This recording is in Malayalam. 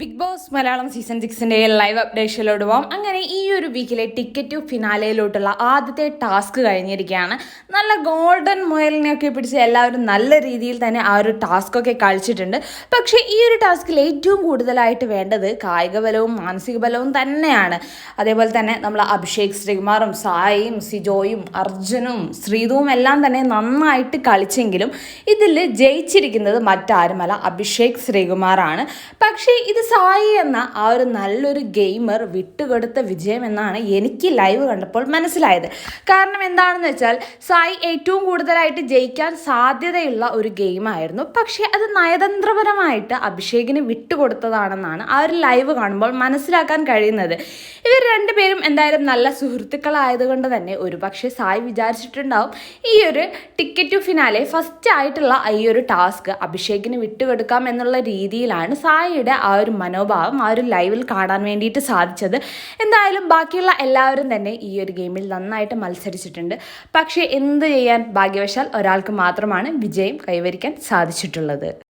ബിഗ് ബോസ് മലയാളം സീസൺ സിക്സിന്റെ ലൈവ് അപ്ഡേഷനിലോട്ട് പോകാം അങ്ങനെ ഈ ഒരു വീക്കിലെ ടിക്കറ്റ് ടു ഫിനാലയിലോട്ടുള്ള ആദ്യത്തെ ടാസ്ക് കഴിഞ്ഞിരിക്കുകയാണ് നല്ല ഗോൾഡൻ മൊയലിനെയൊക്കെ പിടിച്ച് എല്ലാവരും നല്ല രീതിയിൽ തന്നെ ആ ഒരു ടാസ്ക് ഒക്കെ കളിച്ചിട്ടുണ്ട്. പക്ഷേ ഈ ഒരു ടാസ്കിൽ ഏറ്റവും കൂടുതലായിട്ട് വേണ്ടത് കായിക ബലവും മാനസിക ബലവും തന്നെയാണ്. അതേപോലെ തന്നെ നമ്മൾ അഭിഷേക് ശ്രീകുമാറും സായിയും സിജോയും അർജുനും ശ്രീതുവും എല്ലാം തന്നെ നന്നായിട്ട് കളിച്ചെങ്കിലും ഇതിൽ ജയിച്ചിരിക്കുന്നത് മറ്റാരുമല്ല അഭിഷേക് ശ്രീകുമാറാണ്. പക്ഷേ ഇത് സായി എന്ന ആ ഒരു നല്ലൊരു ഗെയിമർ വിട്ടുകൊടുത്ത വിജയം എന്നാണ് എനിക്ക് ലൈവ് കണ്ടപ്പോൾ മനസ്സിലായത്. കാരണം എന്താണെന്ന് വെച്ചാൽ സായി ഏറ്റവും കൂടുതലായിട്ട് ജയിക്കാൻ സാധ്യതയുള്ള ഒരു ഗെയിമായിരുന്നു. പക്ഷേ അത് നയതന്ത്രപരമായിട്ട് അഭിഷേകിന് വിട്ടുകൊടുത്തതാണെന്നാണ് ആ ഒരു ലൈവ് കാണുമ്പോൾ മനസ്സിലാക്കാൻ കഴിയുന്നത്. രണ്ടുപേരും എന്തായാലും നല്ല സുഹൃത്തുക്കളായതുകൊണ്ട് തന്നെ ഒരു പക്ഷേ സായി വിചാരിച്ചിട്ടുണ്ടാവും ഈ ഒരു ടിക്കറ്റ് ടു ഫിനാലെ ഫസ്റ്റ് ആയിട്ടുള്ള ഈ ഒരു ടാസ്ക് അഭിഷേകിന് വിട്ടുകൊടുക്കാം എന്നുള്ള രീതിയിലാണ് സായിയുടെ ആ ഒരു മനോഭാവം ആ ഒരു ലൈവിൽ കാണാൻ വേണ്ടിയിട്ട് സാധിച്ചത്. എന്തായാലും ബാക്കിയുള്ള എല്ലാവരും തന്നെ ഈ ഒരു ഗെയിമിൽ നന്നായിട്ട് മത്സരിച്ചിട്ടുണ്ട്. പക്ഷേ എന്ത് ചെയ്യാൻ ഭാഗ്യവശാൽ ഒരാൾക്ക് മാത്രമാണ് വിജയം കൈവരിക്കാൻ സാധിച്ചിട്ടുള്ളത്.